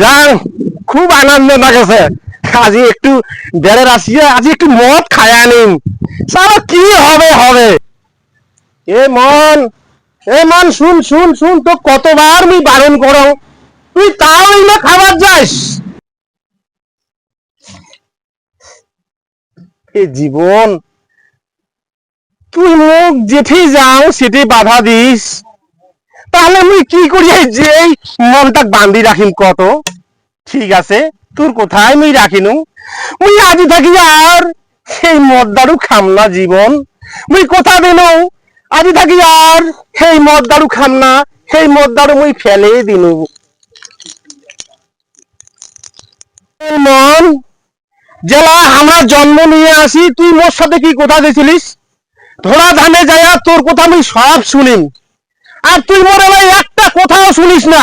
যান, খুব আনন্দ লাগেছে। আজি একটু বেড়ের আসিয়া, আজি একটু মদ খায়া নিন। সারা কি হবে হবে? এ মন এ মন, শুন শুন শুন, তো কতবার আমি বারণ করো। তুই তাও না খাবার যাস? এ জীবন, তুই মুখ যেঠে যাও সেটি বাধা দিস। তাহলে আমি কি করি? যে মনটা বান্ধি রাখিম কত? ঠিক আছে, তোর কোথায় মুই রাখিনু? মুই আজি থাকি আর সেই মদ দারু খাম না জীবন। মুই কথা দিনু? আজি থাকি আর সেই মদ দারু খাম না সেই মদ দারু মুই ফেলে দিনু। মন জেলা আমরা জন্ম নিয়ে আসি, তুই মোর সাথে কি কথা দিয়েছিলিস ধরা ধানে যায়া তোর কথা আমি সব শুনিম। আর তুই মরে ভাই একটা কোথাও শুনিস না।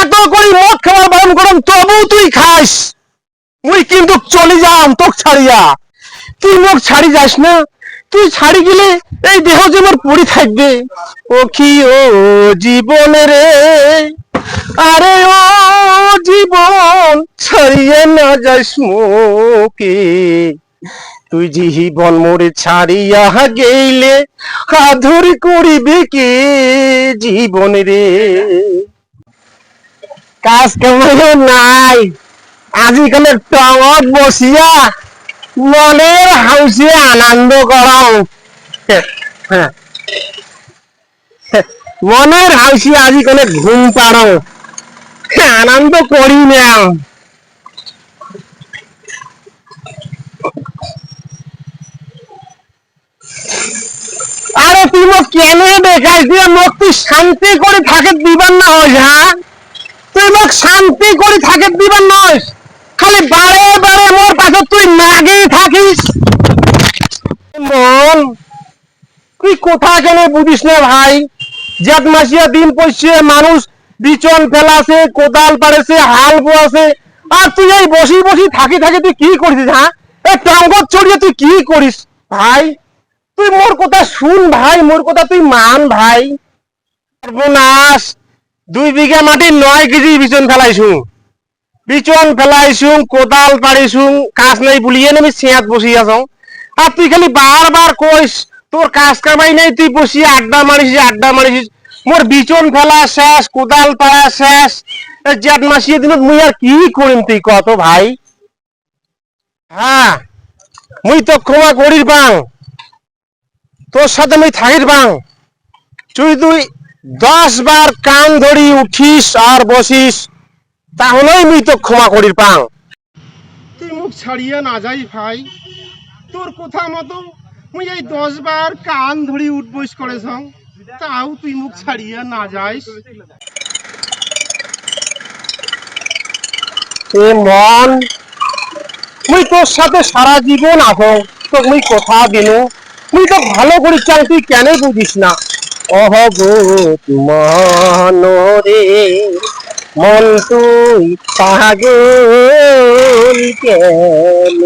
এত করি মদ খাওয়ার বারণ করম তবু তুই খাস। মুই কিন্তু চলে যাম তোক ছাড়িয়া। তুই মোক ছাড়ি যাস না। তুই ছাড়ি গেলে এই দেহ যে মোর পড়ি থাকবে। ও কি ও জীবন রে, আরে ও জীবন ছাড়িয়ে না যাস মোকে তুই জীবন মোরে ছাড়িয়া গেলে আধুর করিবে কে জীবন রে? কাজ কেমন নাই? আজিকালি টঙত বসিয়া মনের হাউসে আনন্দ করাও। মনের হাউসে আজিকালি ঘুম পাড়ো আনন্দ করি না আরে তুই মোক কেনে দেখাই দিয়ে মোক তুই শান্তি করে থাকে দিবার না হস হ্যাঁ? তুই মোক শান্তি করে থাকে দিবার নস খালি বারে বারে মোর পাশে তুই থাকিস। মন, তুই কোথা কেন বুঝিস না ভাই? জেঠ মাসিয়া দিন পড়ছে, মানুষ বিচন ফেলাছে, কোদাল পাড়েছে, হাল বোয়াছে। আর তুই এই বসি বসি থাকি থাকি তুই কি করিস হ্যাঁ? এই টঙ্গত চড়িয়ে তুই কি করিস? ভাই তুই মোর কথা শুন ভাই, মোর কথা তুই মান ভাই। সর্বনাশ। দুই বিঘা মাটি নয় কেজি বিচন ফেলাইছু। বিচন ফেলাইছু, কোদাল পাড়িছু, কাজ নাই বুলিয়ে আমি চেয়াত বসি আছো। আর তুই খালি বারবার কইস, তোর কাজ কামাই নাই, তুই বসি আড্ডা মারিস আড্ডা মারিস মোর বিচন ফেলা শেষ, কোদাল পাড়া শেষ। জেঠ মাসিয়ে দিনত মুই আর কি করিম তুই কত ভাই? হ্যাঁ মুই তো ক্ষমা করির পাং তোর সাথে আমি থাকির বাং। তুই তুই দশ বার কান ধরি উঠিস আর বসিস তাহলেই মুই তো ক্ষমা করির পাং তুই মুখ ছাড়িয়ে না যাই ভাই। তোর কথা মতো মুই এই দশ বার কান ধরি উঠবস করেছ তাও তুই মুখ ছাড়িয়ে না যাইস। এ মন মুই তোর সাথে সারা জীবন আছো তো মুই কথা দিনু। মুই তো ভালো করিস চাল, তুই কেন বুঝিস না? অহ গো মন রে, মন তুই পাগল কেন?